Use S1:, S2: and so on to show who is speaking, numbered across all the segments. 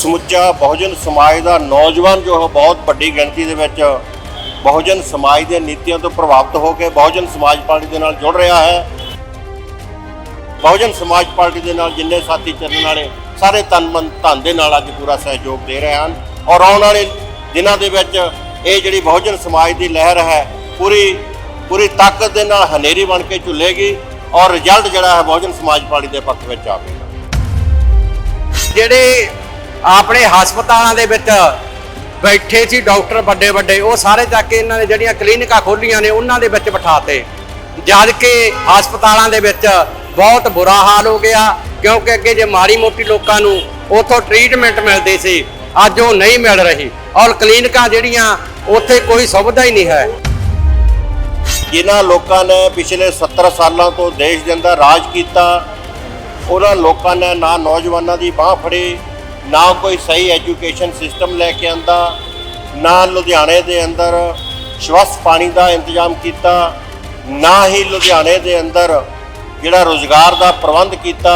S1: ਸਮੁੱਚਾ ਬਹੁਜਨ ਸਮਾਜ ਦਾ ਨੌਜਵਾਨ ਜੋ ਹੈ ਬਹੁਤ ਵੱਡੀ ਗਿਣਤੀ ਦੇ ਵਿੱਚ ਬਹੁਜਨ ਸਮਾਜ ਦੇ ਨੀਤੀਆਂ ਤੋਂ ਪ੍ਰਭਾਵਿਤ ਹੋ ਕੇ ਬਹੁਜਨ ਸਮਾਜ ਪਾਰਟੀ ਦੇ ਨਾਲ ਜੁੜ ਰਿਹਾ ਹੈ। ਬਹੁਜਨ ਸਮਾਜ ਪਾਰਟੀ ਦੇ ਨਾਲ ਜਿੰਨੇ ਸਾਥੀ ਚੱਲਣ ਵਾਲੇ ਸਾਰੇ ਤਨ ਮਨ ਧਨ ਦੇ ਨਾਲ ਅੱਜ ਪੂਰਾ ਸਹਿਯੋਗ ਦੇ ਰਹੇ ਹਨ ਔਰ ਆਉਣ ਵਾਲੇ ਦਿਨਾਂ ਦੇ ਵਿੱਚ ਇਹ ਜਿਹੜੀ ਬਹੁਜਨ ਸਮਾਜ ਦੀ ਲਹਿਰ ਹੈ, ਪੂਰੀ ਪੂਰੀ ਤਾਕਤ ਦੇ ਨਾਲ ਹਨੇਰੀ ਬਣ ਕੇ ਝੁੱਲੇਗੀ ਔਰ ਰਿਜ਼ਲਟ ਜਿਹੜਾ ਹੈ ਬਹੁਜਨ ਸਮਾਜ ਪਾਰਟੀ ਦੇ ਪੱਖ ਵਿੱਚ ਆਵੇਗਾ।
S2: ਜਿਹੜੇ ਆਪਣੇ ਹਸਪਤਾਲਾਂ ਦੇ ਵਿੱਚ ਬੈਠੇ ਸੀ ਡਾਕਟਰ ਵੱਡੇ ਵੱਡੇ, ਉਹ ਸਾਰੇ ਜਾ ਕੇ ਇਹਨਾਂ ਨੇ ਜਿਹੜੀਆਂ ਕਲੀਨਿਕਾਂ ਖੋਲੀਆਂ ਨੇ, ਉਹਨਾਂ ਦੇ ਵਿੱਚ ਬਿਠਾਤੇ। ਜਦ ਕਿ ਹਸਪਤਾਲਾਂ ਦੇ ਵਿੱਚ ਬਹੁਤ ਬੁਰਾ ਹਾਲ ਹੋ ਗਿਆ, ਕਿਉਂਕਿ ਅੱਗੇ ਜੇ ਮਾੜੀ ਮੋਟੀ ਲੋਕਾਂ ਨੂੰ ਉਥੋਂ ਟ੍ਰੀਟਮੈਂਟ ਮਿਲਦੀ ਸੀ, ਅੱਜ ਉਹ ਨਹੀਂ ਮਿਲ ਰਹੀ। ਔਰ ਕਲੀਨਿਕਾਂ ਜਿਹੜੀਆਂ, ਉੱਥੇ ਕੋਈ ਸੁਵਿਧਾ ਹੀ ਨਹੀਂ ਹੈ।
S1: ਜਿਨ੍ਹਾਂ ਲੋਕਾਂ ਨੇ ਪਿਛਲੇ 70 ਸਾਲਾਂ ਤੋਂ ਦੇਸ਼ ਦੇ ਅੰਦਰ ਰਾਜ ਕੀਤਾ, ਉਹਨਾਂ ਲੋਕਾਂ ਨੇ ਨਾ ਨੌਜਵਾਨਾਂ ਦੀ ਬਾਹ ਫੜੀ ਨਾ ਕੋਈ ਸਹੀ ਐਜੂਕੇਸ਼ਨ ਸਿਸਟਮ ਲੈ ਕੇ ਆਂਦਾ, ਨਾ ਲੁਧਿਆਣੇ ਦੇ ਅੰਦਰ ਸਵਸਥ ਪਾਣੀ ਦਾ ਇੰਤਜ਼ਾਮ ਕੀਤਾ, ਨਾ ਹੀ ਲੁਧਿਆਣੇ ਦੇ ਅੰਦਰ ਜਿਹੜਾ ਰੋਜ਼ਗਾਰ ਦਾ ਪ੍ਰਬੰਧ ਕੀਤਾ,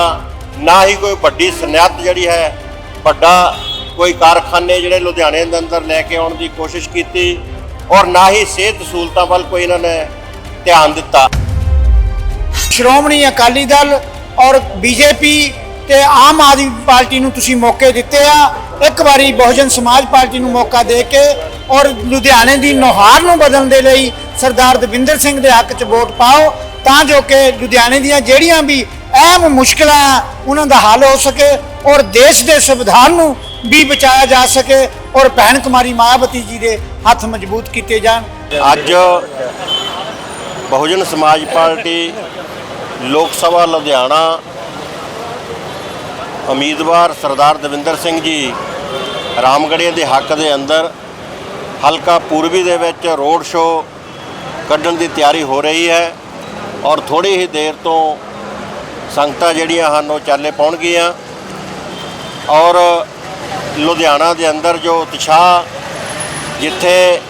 S1: ਨਾ ਹੀ ਕੋਈ ਵੱਡੀ ਸਨਅਤ ਜਿਹੜੀ ਹੈ, ਵੱਡਾ ਕੋਈ ਕਾਰਖਾਨੇ ਜਿਹੜੇ ਲੁਧਿਆਣੇ ਦੇ ਅੰਦਰ ਲੈ ਕੇ ਆਉਣ ਦੀ ਕੋਸ਼ਿਸ਼ ਕੀਤੀ ਔਰ ਨਾ ਹੀ ਸਿਹਤ ਸਹੂਲਤਾਂ ਵੱਲ ਕੋਈ ਇਹਨਾਂ ਨੇ ਧਿਆਨ ਦਿੱਤਾ।
S3: ਸ਼੍ਰੋਮਣੀ ਅਕਾਲੀ ਦਲ ਔਰ ਬੀਜੇਪੀ ਤੇ ਆਮ ਆਦਮੀ ਪਾਰਟੀ ਨੂੰ ਤੁਸੀਂ ਮੌਕੇ ਦਿੱਤੇ ਆ। ਇੱਕ ਵਾਰੀ ਬਹੁਜਨ ਸਮਾਜ ਪਾਰਟੀ ਨੂੰ ਮੌਕਾ ਦੇ ਕੇ ਔਰ ਲੁਧਿਆਣੇ ਦੀ ਨੁਹਾਰ ਨੂੰ ਬਦਲਣ ਦੇ ਲਈ ਸਰਦਾਰ ਦਵਿੰਦਰ ਸਿੰਘ ਦੇ ਹੱਕ 'ਚ ਵੋਟ ਪਾਓ ਤਾਂ ਜੋ ਕਿ ਲੁਧਿਆਣੇ ਦੀਆਂ ਜਿਹੜੀਆਂ ਵੀ ਅਹਿਮ ਮੁਸ਼ਕਲਾਂ ਆ, ਉਹਨਾਂ ਦਾ ਹੱਲ ਹੋ ਸਕੇ ਔਰ ਦੇਸ਼ ਦੇ ਸੰਵਿਧਾਨ ਨੂੰ ਵੀ ਬਚਾਇਆ ਜਾ ਸਕੇ ਔਰ ਭੈਣ ਕੁਮਾਰੀ ਮਾਇਆਵਤੀ ਜੀ ਦੇ ਹੱਥ ਮਜ਼ਬੂਤ ਕੀਤੇ ਜਾਣ।
S1: ਅੱਜ ਬਹੁਜਨ ਸਮਾਜ ਪਾਰਟੀ ਲੋਕ ਸਭਾ ਲੁਧਿਆਣਾ ਉਮੀਦਵਾਰ ਸਰਦਾਰ ਦਵਿੰਦਰ ਸਿੰਘ ਜੀ ਰਾਮਗੜ੍ਹੇ ਦੇ ਹੱਕ ਦੇ ਅੰਦਰ ਹਲਕਾ ਪੂਰਬੀ ਦੇ ਵਿੱਚ ਰੋਡ ਸ਼ੋਅ ਕੱਢਣ ਦੀ ਤਿਆਰੀ ਹੋ ਰਹੀ ਹੈ ਔਰ ਥੋੜੀ ਹੀ ਦੇਰ ਤੋਂ ਸੰਗਤਾਂ ਜਿਹੜੀਆਂ ਹਨ ਉਹ ਚਾਲੇ ਪਾਉਣਗੀਆਂ ਔਰ ਲੁਧਿਆਣਾ ਦੇ ਅੰਦਰ ਜੋ ਉਤਸ਼ਾਹ ਜਿੱਥੇ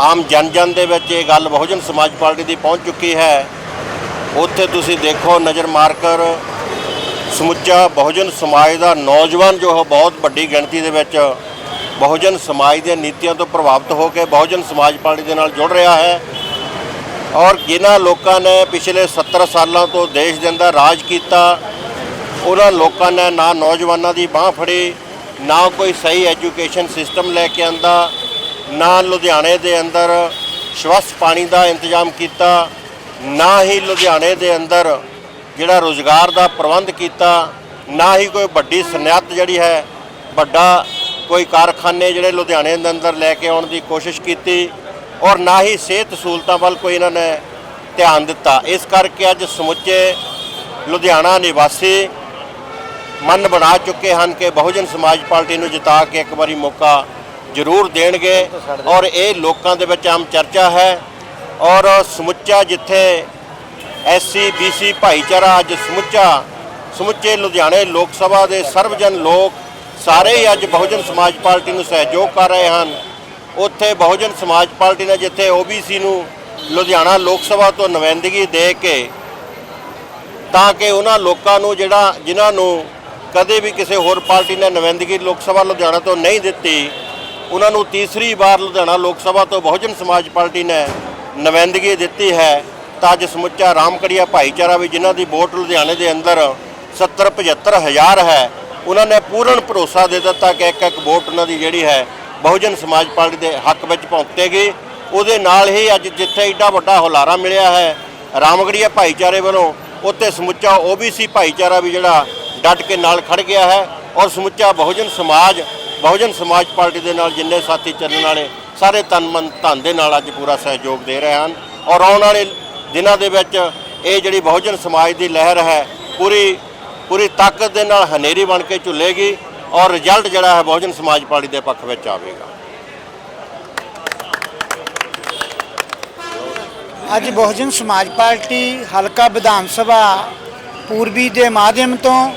S1: ਆਮ ਜਨ ਜਨ ਦੇ ਵਿੱਚ ਇਹ ਗੱਲ ਬਹੁਜਨ ਸਮਾਜ ਪਾਰਟੀ ਦੀ ਪਹੁੰਚ ਚੁੱਕੀ ਹੈ, ਉੱਥੇ ਤੁਸੀਂ ਦੇਖੋ ਨਜ਼ਰ ਮਾਰ ਕਰ ਸਮੁੱਚਾ ਬਹੁਜਨ ਸਮਾਜ ਦਾ ਨੌਜਵਾਨ ਜੋ ਹੈ ਬਹੁਤ ਵੱਡੀ ਗਿਣਤੀ ਦੇ ਵਿੱਚ ਬਹੁਜਨ ਸਮਾਜ ਦੀਆਂ ਨੀਤੀਆਂ ਤੋਂ ਪ੍ਰਭਾਵਿਤ ਹੋ ਕੇ ਬਹੁਜਨ ਸਮਾਜ ਪਾਰਟੀ ਦੇ ਨਾਲ ਜੁੜ ਰਿਹਾ ਹੈ। ਔਰ ਜਿਨ੍ਹਾਂ ਲੋਕਾਂ ਨੇ ਪਿਛਲੇ 70 ਸਾਲਾਂ ਤੋਂ ਦੇਸ਼ ਦੇ ਅੰਦਰ ਰਾਜ ਕੀਤਾ, ਉਹਨਾਂ ਲੋਕਾਂ ਨੇ ਨਾ ਨੌਜਵਾਨਾਂ ਦੀ ਬਾਹ ਫੜੀ, ਨਾ ਕੋਈ ਸਹੀ ਐਜੂਕੇਸ਼ਨ ਸਿਸਟਮ ਲੈ ਕੇ ਆਂਦਾ, ਨਾ ਲੁਧਿਆਣੇ ਦੇ ਅੰਦਰ ਸਵਸਥ ਪਾਣੀ ਦਾ ਇੰਤਜ਼ਾਮ ਕੀਤਾ, ਨਾ ਹੀ ਲੁਧਿਆਣੇ ਦੇ ਅੰਦਰ ਜਿਹੜਾ ਰੋਜ਼ਗਾਰ ਦਾ ਪ੍ਰਬੰਧ ਕੀਤਾ, ਨਾ ਹੀ ਕੋਈ ਵੱਡੀ ਸਨਅਤ ਜਿਹੜੀ ਹੈ, ਵੱਡਾ ਕੋਈ ਕਾਰਖਾਨੇ ਜਿਹੜੇ ਲੁਧਿਆਣੇ ਦੇ ਅੰਦਰ ਲੈ ਕੇ ਆਉਣ ਦੀ ਕੋਸ਼ਿਸ਼ ਕੀਤੀ ਔਰ ਨਾ ਹੀ ਸਿਹਤ ਸਹੂਲਤਾਂ ਵੱਲ ਕੋਈ ਇਹਨਾਂ ਨੇ ਧਿਆਨ ਦਿੱਤਾ। ਇਸ ਕਰਕੇ ਅੱਜ ਸਮੁੱਚੇ ਲੁਧਿਆਣਾ ਨਿਵਾਸੀ ਮਨ ਬਣਾ ਚੁੱਕੇ ਹਨ ਕਿ ਬਹੁਜਨ ਸਮਾਜ ਪਾਰਟੀ ਨੂੰ ਜਿਤਾ ਕੇ ਇੱਕ ਵਾਰੀ ਮੌਕਾ ਜ਼ਰੂਰ ਦੇਣਗੇ। ਔਰ ਇਹ ਲੋਕਾਂ ਦੇ ਵਿੱਚ ਆਮ ਚਰਚਾ ਹੈ ਔਰ ਸਮੁੱਚਾ ਜਿੱਥੇ ਐਸਸੀ ਬੀਸੀ ਭਾਈਚਾਰਾ ਅੱਜ ਸਮੁੱਚਾ, ਸਮੁੱਚੇ ਲੁਧਿਆਣੇ ਲੋਕ ਸਭਾ ਦੇ ਸਰਵਜਨ ਲੋਕ ਸਾਰੇ ਹੀ ਅੱਜ ਬਹੁਜਨ ਸਮਾਜ ਪਾਰਟੀ ਨੂੰ ਸਹਿਯੋਗ ਕਰ ਰਹੇ ਹਨ। ਉੱਥੇ ਬਹੁਜਨ ਸਮਾਜ ਪਾਰਟੀ ਨੇ ਜਿੱਥੇ ਓਬੀਸੀ ਨੂੰ ਲੁਧਿਆਣਾ ਲੋਕ ਸਭਾ ਤੋਂ ਨੁਮਾਇੰਦਗੀ ਦੇ ਕੇ, ਤਾਂ ਕਿ ਉਹਨਾਂ ਲੋਕਾਂ ਨੂੰ ਜਿਹੜਾ, ਜਿਨ੍ਹਾਂ ਨੂੰ ਕਦੇ ਵੀ ਕਿਸੇ ਹੋਰ ਪਾਰਟੀ ਨੇ ਨੁਮਾਇੰਦਗੀ ਲੋਕ ਸਭਾ ਲੁਧਿਆਣਾ ਤੋਂ ਨਹੀਂ ਦਿੱਤੀ, ਉਹਨਾਂ ਨੂੰ ਤੀਸਰੀ ਵਾਰ ਲੁਧਿਆਣਾ ਲੋਕ ਸਭਾ ਤੋਂ ਬਹੁਜਨ ਸਮਾਜ ਪਾਰਟੀ ਨੇ ਨੁਮਾਇੰਦਗੀ ਦਿੱਤੀ ਹੈ। ਤਾਂ ਅੱਜ ਸਮੁੱਚਾ ਰਾਮਕੜੀਆ ਭਾਈਚਾਰਾ ਵੀ ਜਿਨ੍ਹਾਂ ਦੀ ਵੋਟ ਲੁਧਿਆਣੇ ਦੇ ਅੰਦਰ 70 75 ਹਜ਼ਾਰ ਹੈ, ਉਹਨਾਂ ਨੇ ਪੂਰਨ ਭਰੋਸਾ ਦੇ ਦਿੱਤਾ ਕਿ ਇੱਕ ਇੱਕ ਵੋਟ ਉਹਨਾਂ ਦੀ ਜਿਹੜੀ ਹੈ, ਬਹੁਜਨ ਸਮਾਜ ਪਾਰਟੀ ਦੇ ਹੱਕ ਵਿੱਚ ਪਹੁੰਚੇਗੀ ਉਹਦੇ ਨਾਲ ਹੀ ਅੱਜ ਜਿੱਥੇ ਏਡਾ ਵੱਡਾ ਹੁਲਾਰਾ ਮਿਲਿਆ ਹੈ, ਰਾਮਗੜੀਆ ਭਾਈਚਾਰੇ ਵੱਲੋਂ, ਉੱਥੇ ਸਮੁੱਚਾ ਓਬੀਸੀ ਭਾਈਚਾਰਾ ਵੀ ਜਿਹੜਾ ਡਟ ਕੇ ਨਾਲ ਖੜ ਗਿਆ ਹੈ ਔਰ ਸਮੁੱਚਾ ਬਹੁਜਨ ਸਮਾਜ ਬਹੁਜਨ ਸਮਾਜ ਪਾਰਟੀ ਦੇ ਨਾਲ ਜਿੰਨੇ ਸਾਥੀ ਚੱਲਣ ਵਾਲੇ ਸਾਰੇ ਤਨ ਮਨ ਧਨ ਦੇ ਨਾਲ ਅੱਜ ਪੂਰਾ ਸਹਿਯੋਗ ਦੇ ਰਹੇ ਹਨ ਔਰ ਆਉਣ ਵਾਲੇ ਦਿਨਾਂ ਦੇ ਵਿੱਚ ਇਹ ਜਿਹੜੀ ਬਹੁਜਨ ਸਮਾਜ ਦੀ ਲਹਿਰ ਹੈ, ਪੂਰੀ ਪੂਰੀ ਤਾਕਤ ਦੇ ਨਾਲ ਹਨੇਰੀ ਬਣ ਕੇ ਝੁੱਲੇਗੀ ਔਰ ਰਿਜ਼ਲਟ ਜਿਹੜਾ ਹੈ ਬਹੁਜਨ ਸਮਾਜ ਪਾਰਟੀ ਦੇ ਪੱਖ ਵਿੱਚ ਆਵੇਗਾ।
S3: ਅੱਜ ਬਹੁਜਨ ਸਮਾਜ ਪਾਰਟੀ ਹਲਕਾ ਵਿਧਾਨ ਸਭਾ ਪੂਰਬੀ ਦੇ ਮਾਧਿਅਮ ਤੋਂ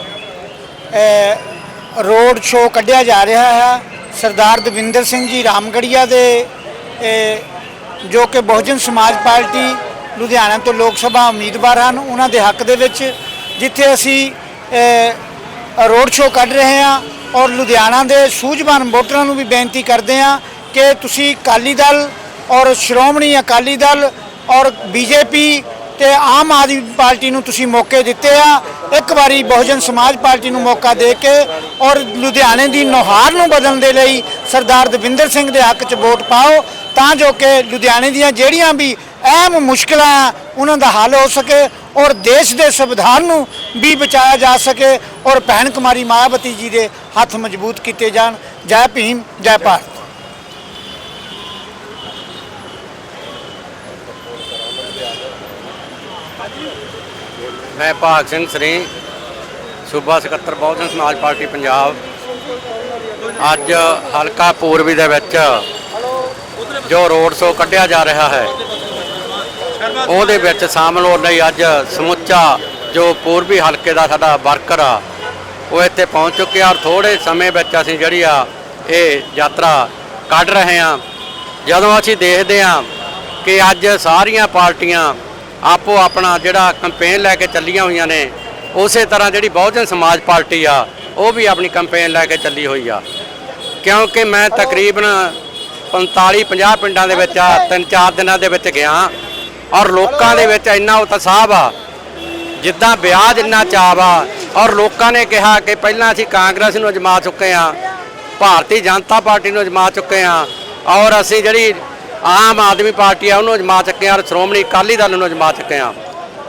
S3: ਰੋਡ ਸ਼ੋਅ ਕੱਢਿਆ ਜਾ ਰਿਹਾ ਹੈ। ਸਰਦਾਰ ਦਵਿੰਦਰ ਸਿੰਘ ਜੀ ਰਾਮਗੜੀਆ ਦੇ ਜੋ ਕਿ ਬਹੁਜਨ ਸਮਾਜ ਪਾਰਟੀ ਲੁਧਿਆਣਾ ਤੋਂ ਲੋਕ ਸਭਾ ਉਮੀਦਵਾਰ ਹਨ, ਉਹਨਾਂ ਦੇ ਹੱਕ ਦੇ ਵਿੱਚ ਜਿੱਥੇ ਅਸੀਂ ਰੋਡ ਸ਼ੋਅ ਕੱਢ ਰਹੇ ਹਾਂ ਔਰ ਲੁਧਿਆਣਾ ਦੇ ਸੂਝਵਾਨ ਵੋਟਰਾਂ ਨੂੰ ਵੀ ਬੇਨਤੀ ਕਰਦੇ ਹਾਂ ਕਿ ਤੁਸੀਂ ਅਕਾਲੀ ਦਲ ਔਰ ਸ਼੍ਰੋਮਣੀ ਅਕਾਲੀ ਦਲ ਔਰ ਬੀਜੇਪੀ ਤੇ ਆਮ ਆਦਮੀ ਪਾਰਟੀ ਨੂੰ ਤੁਸੀਂ ਮੌਕੇ ਦਿੱਤੇ ਆ। ਇੱਕ ਵਾਰੀ ਬਹੁਜਨ ਸਮਾਜ ਪਾਰਟੀ ਨੂੰ ਮੌਕਾ ਦੇ ਕੇ ਔਰ ਲੁਧਿਆਣੇ ਦੀ ਨੁਹਾਰ ਨੂੰ ਬਦਲਣ ਦੇ ਲਈ ਸਰਦਾਰ ਦਵਿੰਦਰ ਸਿੰਘ ਦੇ ਹੱਕ 'ਚ ਵੋਟ ਪਾਓ, ਤਾਂ ਜੋ ਕਿ ਲੁਧਿਆਣੇ ਦੀਆਂ ਜਿਹੜੀਆਂ ਵੀ ਅਹਿਮ ਮੁਸ਼ਕਲਾਂ ਉਹਨਾਂ ਦਾ ਹੱਲ ਹੋ ਸਕੇ ਔਰ ਦੇਸ਼ ਦੇ ਸੰਵਿਧਾਨ ਨੂੰ ਵੀ ਬਚਾਇਆ ਜਾ ਸਕੇ ਔਰ ਭੈਣ ਕੁਮਾਰੀ ਮਾਇਆਵਤੀ ਜੀ ਦੇ ਹੱਥ ਮਜ਼ਬੂਤ ਕੀਤੇ ਜਾਣ। ਜੈ ਭੀਮ, ਜੈ ਭਾਰਤ।
S2: ਮੈਂ ਭਾਗ ਸਿੰਘ ਸਰੀ ਸੂਬਾ ਸਕੱਤਰ ਬਹੁਜਨ ਸਮਾਜ ਪਾਰਟੀ ਪੰਜਾਬ। ਅੱਜ ਹਲਕਾ ਪੂਰਬੀ ਦੇ ਵਿੱਚ ਜੋ ਰੋਡ ਸ਼ੋਅ ਕੱਢਿਆ ਜਾ ਰਿਹਾ ਹੈ ਉਹਦੇ ਵਿੱਚ ਸ਼ਾਮਲ ਹੋਣ ਲਈ ਅੱਜ ਸਮੁੱਚਾ ਜੋ ਪੂਰਬੀ ਹਲਕੇ ਦਾ ਸਾਡਾ ਵਰਕਰ ਆ, ਉਹ ਇੱਥੇ ਪਹੁੰਚ ਚੁੱਕਿਆ ਔਰ ਥੋੜੇ ਸਮੇਂ ਵਿੱਚ ਅਸੀਂ ਜਿਹੜੀ ਆ ਇਹ ਯਾਤਰਾ ਕੱਢ ਰਹੇ ਹਾਂ। ਜਦੋਂ ਅਸੀਂ ਦੇਖਦੇ ਹਾਂ ਕਿ ਅੱਜ ਸਾਰੀਆਂ ਪਾਰਟੀਆਂ ਆਪੋ ਆਪਣਾ ਜਿਹੜਾ ਕੈਂਪੇਨ ਲੈ ਕੇ ਚੱਲੀਆਂ ਹੋਈਆਂ ਨੇ, ਉਸੇ ਤਰ੍ਹਾਂ ਜਿਹੜੀ ਬਹੁਜਨ ਸਮਾਜ ਪਾਰਟੀ ਆ, ਉਹ ਵੀ ਆਪਣੀ ਕੈਂਪੇਨ ਲੈ ਕੇ ਚੱਲੀ ਹੋਈ ਆ। ਕਿਉਂਕਿ ਮੈਂ ਤਕਰੀਬਨ 45 50 ਪਿੰਡਾਂ ਦੇ ਵਿੱਚ ਆ ਤਿੰਨ ਚਾਰ ਦਿਨਾਂ ਦੇ ਵਿੱਚ ਗਿਆ। ਔਰ ਲੋਕਾਂ ਦੇ ਵਿੱਚ ਇੰਨਾ ਉਤਸ਼ਾਹ ਆ ਜਿੱਦਾਂ ਵਿਆਹ ਜਿੰਨਾ ਚਾਅ ਵਾ, ਔਰ ਲੋਕਾਂ ਨੇ ਕਿਹਾ ਕਿ ਪਹਿਲਾਂ ਅਸੀਂ ਕਾਂਗਰਸ ਨੂੰ ਅਜਮਾ ਚੁੱਕੇ ਆ ਭਾਰਤੀ ਜਨਤਾ ਪਾਰਟੀ ਨੂੰ ਅਜਮਾ ਚੁੱਕੇ ਆ ਔਰ ਅਸੀਂ ਜਿਹੜੀ ਆਮ ਆਦਮੀ ਪਾਰਟੀ ਆ ਉਹਨੂੰ ਅਜਮਾ ਚੁੱਕੇ ਆ ਔਰ ਸ਼੍ਰੋਮਣੀ ਅਕਾਲੀ ਦਲ ਨੂੰ ਅਜਮਾ ਚੁੱਕੇ ਆ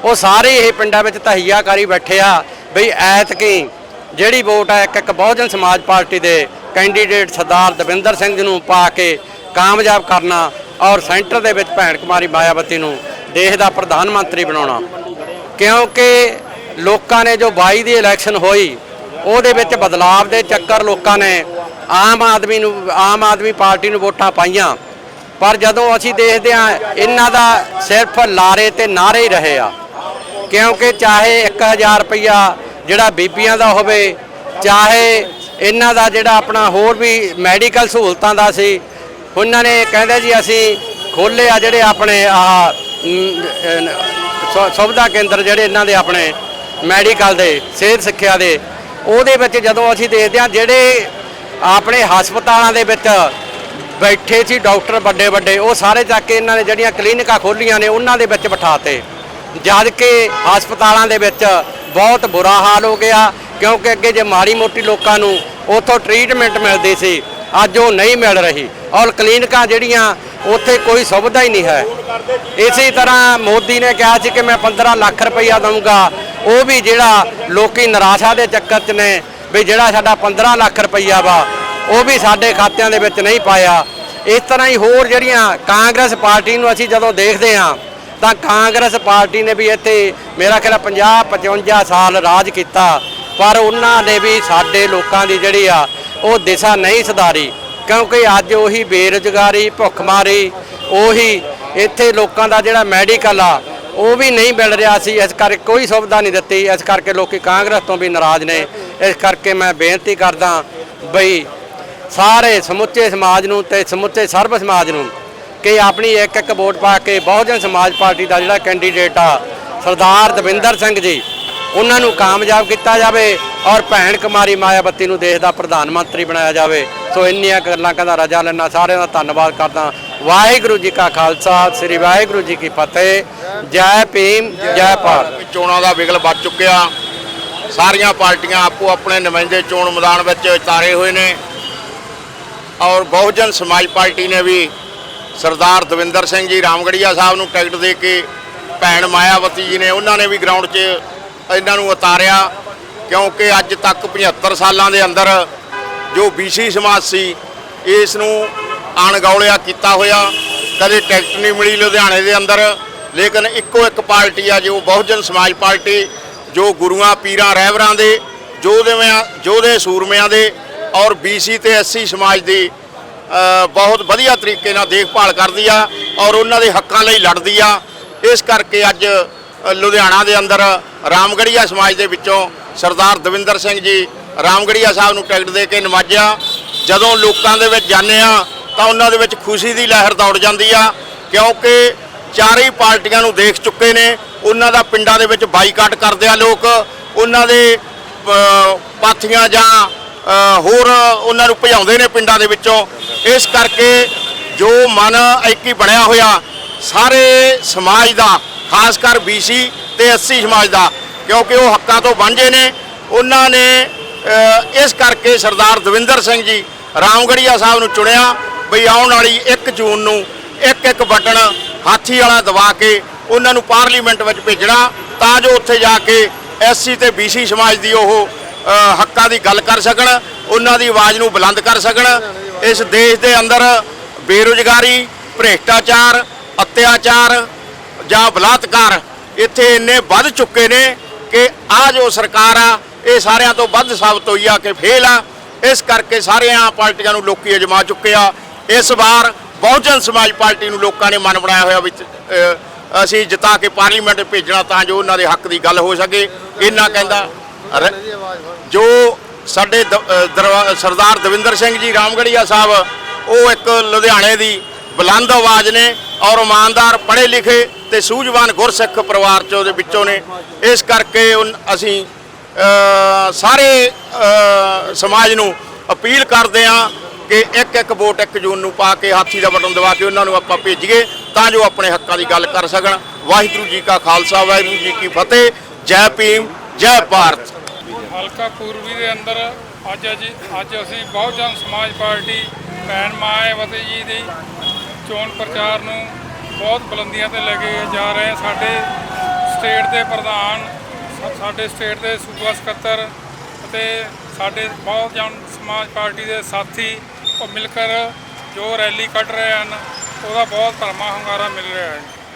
S2: ਉਹ ਸਾਰੇ ਇਹ ਪਿੰਡਾਂ ਵਿੱਚ ਤਹੀਆ ਕਰੀ ਬੈਠੇ ਆ, ਬਈ ਐਤਕੀ ਜਿਹੜੀ ਵੋਟ ਆ ਇੱਕ ਇੱਕ ਬਹੁਜਨ ਸਮਾਜ ਪਾਰਟੀ ਦੇ ਕੈਂਡੀਡੇਟ ਸਰਦਾਰ ਦਵਿੰਦਰ ਸਿੰਘ ਜੀ ਨੂੰ ਪਾ ਕੇ ਕਾਮਯਾਬ ਕਰਨਾ ਔਰ ਸੈਂਟਰ ਦੇ ਵਿੱਚ ਭੈਣ ਕੁਮਾਰੀ ਮਾਇਆਵਤੀ ਨੂੰ ਦੇਸ਼ ਦਾ ਪ੍ਰਧਾਨ ਮੰਤਰੀ ਬਣਾਉਣਾ। ਕਿਉਂਕਿ ਲੋਕਾਂ ਨੇ ਜੋ 22 ਦੀ ਇਲੈਕਸ਼ਨ ਹੋਈ, ਉਹਦੇ ਵਿੱਚ ਬਦਲਾਅ ਦੇ ਚੱਕਰ ਲੋਕਾਂ ਨੇ ਆਮ ਆਦਮੀ ਨੂੰ, ਆਮ ਆਦਮੀ ਪਾਰਟੀ ਨੂੰ ਵੋਟਾਂ ਪਾਈਆਂ। ਪਰ ਜਦੋਂ ਅਸੀਂ ਦੇਖਦੇ ਹਾਂ, ਇਹਨਾਂ ਦਾ ਸਿਰਫ ਲਾਰੇ ਤੇ ਨਾਰੇ ਹੀ ਰਹੇ ਆ। ਕਿਉਂਕਿ ਚਾਹੇ 1000 ਰੁਪਇਆ ਜਿਹੜਾ ਬੀਬੀਆਂ ਦਾ ਹੋਵੇ, ਚਾਹੇ ਇਹਨਾਂ ਦਾ ਜਿਹੜਾ ਆਪਣਾ ਹੋਰ ਵੀ ਮੈਡੀਕਲ ਸਹੂਲਤਾਂ ਦਾ ਸੀ ਉਹਨਾਂ ਨੇ ਕਹਿੰਦੇ ਜੀ ਅਸੀਂ ਖੋਲੇ ਆ ਜਿਹੜੇ ਆਪਣੇ ਆ ਸੁਵਿਧਾ ਕੇਂਦਰ ਜਿਹੜੇ ਇਹਨਾਂ ਦੇ ਆਪਣੇ ਮੈਡੀਕਲ ਦੇ, ਸਿਹਤ ਸਿੱਖਿਆ ਦੇ, ਉਹਦੇ ਵਿੱਚ ਜਦੋਂ ਅਸੀਂ ਦੇਖਦੇ ਹਾਂ ਜਿਹੜੇ ਆਪਣੇ ਹਸਪਤਾਲਾਂ ਦੇ ਵਿੱਚ ਬੈਠੇ ਸੀ ਡਾਕਟਰ ਵੱਡੇ ਵੱਡੇ, ਉਹ ਸਾਰੇ ਜਾ ਕੇ ਇਹਨਾਂ ਨੇ ਜਿਹੜੀਆਂ ਕਲੀਨਿਕਾਂ ਖੋਲੀਆਂ ਨੇ ਉਹਨਾਂ ਦੇ ਵਿੱਚ ਬਿਠਾਤੇ। ਜਦ ਕਿ ਹਸਪਤਾਲਾਂ ਦੇ ਵਿੱਚ ਬਹੁਤ ਬੁਰਾ ਹਾਲ ਹੋ ਗਿਆ, ਕਿਉਂਕਿ ਅੱਗੇ ਜੇ ਮਾੜੀ ਮੋਟੀ ਲੋਕਾਂ ਨੂੰ ਉੱਥੋਂ ਟ੍ਰੀਟਮੈਂਟ ਮਿਲਦੀ ਸੀ ਅੱਜ ਉਹ ਨਹੀਂ ਮਿਲ ਰਹੀ ਔਰ ਕਲੀਨਿਕਾਂ ਜਿਹੜੀਆਂ, ਉੱਥੇ ਕੋਈ ਸੁਵਿਧਾ ਹੀ ਨਹੀਂ ਹੈ। ਇਸੇ ਤਰ੍ਹਾਂ ਮੋਦੀ ਨੇ ਕਿਹਾ ਸੀ ਕਿ ਮੈਂ 15 ਲੱਖ ਰੁਪਈਆ ਦਊਂਗਾ। ਉਹ ਵੀ ਜਿਹੜਾ ਲੋਕੀ ਨਿਰਾਸ਼ਾ ਦੇ ਚੱਕਰ 'ਚ ਨੇ ਵੀ ਜਿਹੜਾ ਸਾਡਾ 15 ਲੱਖ ਰੁਪਈਆ ਵਾ, ਉਹ ਵੀ ਸਾਡੇ ਖਾਤਿਆਂ ਦੇ ਵਿੱਚ ਨਹੀਂ ਪਾਇਆ। ਇਸ ਤਰ੍ਹਾਂ ਹੀ ਹੋਰ ਜਿਹੜੀਆਂ ਕਾਂਗਰਸ ਪਾਰਟੀ ਨੂੰ ਅਸੀਂ ਜਦੋਂ ਦੇਖਦੇ ਹਾਂ, ਤਾਂ ਕਾਂਗਰਸ ਪਾਰਟੀ ਨੇ ਵੀ ਇੱਥੇ ਮੇਰਾ ਖਿਆਲ 50 55 ਸਾਲ ਰਾਜ ਕੀਤਾ। ਪਰ ਉਹਨਾਂ ਨੇ ਵੀ ਸਾਡੇ ਲੋਕਾਂ ਦੀ ਜਿਹੜੀ ਆ ਉਹ ਦਿਸ਼ਾ ਨਹੀਂ ਸੁਧਾਰੀ, ਕਿਉਂਕਿ ਅੱਜ ਉਹੀ ਬੇਰੁਜ਼ਗਾਰੀ, ਭੁੱਖਮਾਰੀ, ਉਹੀ ਇੱਥੇ ਲੋਕਾਂ ਦਾ ਜਿਹੜਾ ਮੈਡੀਕਲ ਆ, ਉਹ ਵੀ ਨਹੀਂ ਮਿਲ ਰਿਹਾ ਸੀ। ਇਸ ਕਰਕੇ ਕੋਈ ਸੁਵਿਧਾ ਨਹੀਂ ਦਿੱਤੀ। ਇਸ ਕਰਕੇ ਲੋਕੀ ਕਾਂਗਰਸ ਤੋਂ ਵੀ ਨਾਰਾਜ਼ ਨੇ। ਇਸ ਕਰਕੇ ਮੈਂ ਬੇਨਤੀ ਕਰਦਾ ਬਈ ਸਾਰੇ ਸਮੁੱਚੇ ਸਮਾਜ ਨੂੰ ਤੇ ਸਮੁੱਚੇ ਸਰਬ ਸਮਾਜ ਨੂੰ ਕਿ ਆਪਣੀ ਇੱਕ ਇੱਕ ਵੋਟ ਪਾ ਕੇ ਬਹੁਜਨ ਸਮਾਜ ਪਾਰਟੀ ਦਾ ਜਿਹੜਾ ਕੈਂਡੀਡੇਟ ਆ, ਸਰਦਾਰ ਦਵਿੰਦਰ ਸਿੰਘ ਜੀ, ਉਹਨਾਂ ਨੂੰ ਕਾਮਯਾਬ ਕੀਤਾ ਜਾਵੇ। ਔਰ ਭੈਣ ਕੁਮਾਰੀ ਮਾਇਆਵਤੀ ਨੂੰ ਦੇਸ਼ ਦਾ ਪ੍ਰਧਾਨ ਮੰਤਰੀ ਬਣਾਇਆ ਜਾਵੇ। ਸੋ ਇੰਨੀਆਂ ਗੱਲਾਂ ਕਹਿੰਦਾ ਰਜਾ ਲੈਣਾ ਸਾਰਿਆਂ ਦਾ ਧੰਨਵਾਦ ਕਰਦਾ। ਵਾਹਿਗੁਰੂ ਜੀ ਕਾ ਖਾਲਸਾ, ਸ੍ਰੀ ਵਾਹਿਗੁਰੂ ਜੀ ਕੀ ਫਤਿਹ। ਜੈ ਭੀਮ, ਜੈ ਭਾਰਤ।
S4: ਚੋਣਾਂ ਦਾ ਵਿਗਲ ਵੱਜ ਚੁੱਕਿਆ। ਸਾਰੀਆਂ ਪਾਰਟੀਆਂ ਆਪੋ ਆਪਣੇ ਨੁਮਾਇੰਦੇ ਚੋਣ ਮੈਦਾਨ ਵਿੱਚ ਉਤਾਰੇ ਹੋਏ ਨੇ। ਔਰ ਬਹੁਜਨ ਸਮਾਜ ਪਾਰਟੀ ਨੇ ਵੀ ਸਰਦਾਰ ਦਵਿੰਦਰ ਸਿੰਘ ਜੀ ਰਾਮਗੜੀਆ ਸਾਹਿਬ ਨੂੰ ਟਿਕਟ ਦੇ ਕੇ ਭੈਣ ਮਾਇਆਵਤੀ ਜੀ ਨੇ, ਉਹਨਾਂ ਨੇ ਵੀ ਗਰਾਊਂਡ 'ਚ ਇਹਨਾਂ ਨੂੰ ਉਤਾਰਿਆ। ਕਿਉਂਕਿ ਅੱਜ ਤੱਕ 75 ਸਾਲਾਂ ਦੇ ਅੰਦਰ ਜੋ ਬੀਸੀ ਸਮਾਜ ਸੀ, ਇਸ ਨੂੰ ਅਣਗੌਲਿਆ ਕੀਤਾ ਹੋਇਆ। ਕਦੇ ਟਿਕਟ ਨਹੀਂ ਮਿਲੀ ਲੁਧਿਆਣੇ ਦੇ ਅੰਦਰ, ਲੇਕਿਨ ਇੱਕੋ ਇੱਕ ਪਾਰਟੀ ਆ, ਜੋ ਬਹੁਜਨ ਸਮਾਜ ਪਾਰਟੀ, ਜੋ ਗੁਰੂਆਂ, ਪੀਰਾਂ, ਰਹਿਬਰਾਂ ਦੇ ਯੋਧਿਆਂ ਯੋਧੇ ਸੂਰਮਿਆਂ ਦੇ ਔਰ ਬੀਸੀ ਤੇ ਐਸਸੀ ਸਮਾਜ ਦੀ ਬਹੁਤ ਵਧੀਆ ਤਰੀਕੇ ਨਾਲ ਦੇਖਭਾਲ ਕਰਦੀ ਆ ਔਰ ਉਹਨਾਂ ਦੇ ਹੱਕਾਂ ਲਈ ਲੜਦੀ ਆ। ਇਸ ਕਰਕੇ ਅੱਜ ਲੁਧਿਆਣਾ ਦੇ ਅੰਦਰ ਰਾਮਗੜੀਆ ਸਮਾਜ ਦੇ ਵਿੱਚੋਂ ਸਰਦਾਰ ਦਵਿੰਦਰ ਸਿੰਘ ਜੀ ਰਾਮਗੜੀਆ ਸਾਹਿਬ ਨੂੰ ਟਿਕਟ ਦੇ ਕੇ ਨਵਾਜਿਆ। ਜਦੋਂ ਲੋਕਾਂ ਦੇ ਵਿੱਚ ਜਾਂਦੇ ਆ ਤਾਂ ਉਹਨਾਂ ਦੇ ਵਿੱਚ ਖੁਸ਼ੀ ਦੀ ਲਹਿਰ ਦੌੜ ਜਾਂਦੀ ਆ, ਕਿਉਂਕਿ ਚਾਰੇ ਹੀ ਪਾਰਟੀਆਂ ਨੂੰ ਦੇਖ ਚੁੱਕੇ ਨੇ। ਉਹਨਾਂ ਦਾ ਪਿੰਡਾਂ ਦੇ ਵਿੱਚ ਬਾਈਕਾਟ ਕਰਦੇ ਆ ਲੋਕ। ਉਹਨਾਂ ਦੇ ਪਾਥੀਆਂ ਜਾਂ ਹੋਰ ਉਹਨਾਂ ਨੂੰ ਭਜਾਉਂਦੇ ਨੇ ਪਿੰਡਾਂ ਦੇ ਵਿੱਚੋਂ। ਇਸ ਕਰਕੇ ਜੋ ਮਨ ਐਕੀ ਬਣਿਆ ਹੋਇਆ, ਸਾਰੇ ਸਮਾਜ ਦਾ, ਖਾਸ ਕਰ ਬੀਸੀ ਤੇ ਐਸਸੀ ਸਮਾਜ ਦਾ, ਕਿਉਂਕਿ ਉਹ ਹੱਕਾਂ ਤੋਂ ਵਾਂਝੇ ਨੇ। ਉਹਨਾਂ ਨੇ ਇਸ ਕਰਕੇ ਸਰਦਾਰ ਦਵਿੰਦਰ ਸਿੰਘ ਜੀ ਰਾਮਗੜੀਆ ਸਾਹਿਬ ਨੂੰ ਚੁਣਿਆ ਬਈ ਆਉਣ ਵਾਲੀ 1 ਜੂਨ ਨੂੰ ਇੱਕ ਇੱਕ ਬਟਨ ਹਾਥੀ ਵਾਲਾ ਦਬਾ ਕੇ ਉਹਨਾਂ ਨੂੰ ਪਾਰਲੀਮੈਂਟ ਵਿੱਚ ਭੇਜਣਾ, ਤਾਂ ਜੋ ਉੱਥੇ ਜਾ ਕੇ ਐਸਸੀ ਤੇ ਬੀਸੀ ਸਮਾਜ ਦੀ ਉਹ ਹੱਕਾਂ ਦੀ ਗੱਲ ਕਰ ਸਕਣ, ਉਹਨਾਂ ਦੀ ਆਵਾਜ਼ ਨੂੰ ਬੁਲੰਦ ਕਰ ਸਕਣ। ਇਸ ਦੇਸ਼ ਦੇ ਅੰਦਰ ਬੇਰੁਜ਼ਗਾਰੀ, ਭ੍ਰਿਸ਼ਟਾਚਾਰ, ਅਤਿਆਚਾਰ ਜਾਂ ਬਲਾਤਕਾਰ ਇੱਥੇ ਇੰਨੇ ਵੱਧ ਚੁੱਕੇ ਨੇ ਕਿ ਆ ਜੋ ਸਰਕਾਰ ਆ ਇਹ ਸਾਰਿਆਂ ਤੋਂ ਵੱਧ ਸਾਬਤ ਹੋਈ ਆ ਕਿ ਫੇਲ ਆ। ਇਸ ਕਰਕੇ ਸਾਰਿਆਂ ਪਾਰਟੀਆਂ ਨੂੰ ਲੋਕੀ ਅਜਮਾ ਚੁੱਕੇ ਆ। ਇਸ ਵਾਰ ਬਹੁਜਨ ਸਮਾਜ ਪਾਰਟੀ ਨੂੰ ਲੋਕਾਂ ਨੇ ਮਨ ਬਣਾਇਆ ਹੋਇਆ ਵਿੱਚ ਅਸੀਂ ਜਿਤਾ ਕੇ ਪਾਰਲੀਮੈਂਟ ਭੇਜਣਾ ਤਾਂ ਜੋ ਉਹਨਾਂ ਦੇ ਹੱਕ ਦੀ ਗੱਲ ਹੋ ਸਕੇ। ਇਹਨਾਂ ਕਹਿੰਦਾ ਜੋ ਸਾਡੇ ਦ- ਅ, ਸਰਦਾਰ ਦਵਿੰਦਰ ਸਿੰਘ ਜੀ ਰਾਮਗੜੀਆ ਸਾਹਿਬ ਉਹ ਇੱਕ ਲੁਧਿਆਣੇ ਦੀ ਬੁਲੰਦ ਆਵਾਜ਼ ਨੇ ਔਰ ਇਮਾਨਦਾਰ ਪੜ੍ਹੇ ਲਿਖੇ ਤੇ ਸੂਝਵਾਨ ਗੁਰਸਿੱਖ ਪਰਿਵਾਰ ਚੋਂ ਦੇ ਵਿੱਚੋਂ ਨੇ। ਇਸ ਕਰਕੇ ਅਸੀਂ ਸਾਰੇ ਸਮਾਜ ਨੂੰ ਅਪੀਲ ਕਰਦੇ ਹਾਂ ਕਿ ਇੱਕ ਇੱਕ ਵੋਟ ਇੱਕ ਜੂਨ ਨੂੰ ਪਾ ਕੇ ਹਾਥੀ ਦਾ ਬਟਨ ਦਬਾ ਕੇ ਉਹਨਾਂ ਨੂੰ ਆਪਾਂ ਭੇਜੀਏ ਤਾਂ ਜੋ ਆਪਣੇ ਹੱਕਾਂ ਦੀ ਗੱਲ ਕਰ ਸਕਣ। ਵਾਹਿਗੁਰੂ ਜੀ ਕਾ ਖਾਲਸਾ, ਵਾਹਿਗੁਰੂ ਜੀ ਕੀ ਫਤਿਹ। ਜੈ ਭੀਮ, ਜੈ ਭਾਰਤ।
S5: ਹਲਕਾ ਪੂਰਬੀ ਦੇ ਅੰਦਰ ਅੱਜ ਅੱਜ ਅੱਜ ਅਸੀਂ ਬਹੁਜਨ ਸਮਾਜ ਪਾਰਟੀ ਭੈਣ ਮਾਇਆਵਤੀ ਜੀ ਦੀ ਚੋਣ ਪ੍ਰਚਾਰ ਨੂੰ ਬਹੁਤ ਬੁਲੰਦੀਆਂ ਤੇ ਲੈ ਕੇ ਜਾ ਰਹੇ ਹਾਂ। ਸਾਡੇ ਸਟੇਟ ਦੇ ਪ੍ਰਧਾਨ ਸਾਡੇ ਸਟੇਟ ਦੇ ਸੂਬਾ ਸਕੱਤਰ ਅਤੇ ਸਾਡੇ ਬਹੁਜਨ ਸਮਾਜ ਪਾਰਟੀ ਦੇ ਸਾਥੀ ਉਹ ਮਿਲ ਕਰ ਜੋ ਰੈਲੀ ਕੱਢ ਰਹੇ ਹਨ, ਉਹਦਾ ਬਹੁਤ ਧਰਮਾ ਹੁੰਗਾਰਾ ਮਿਲ ਰਿਹਾ ਹੈ।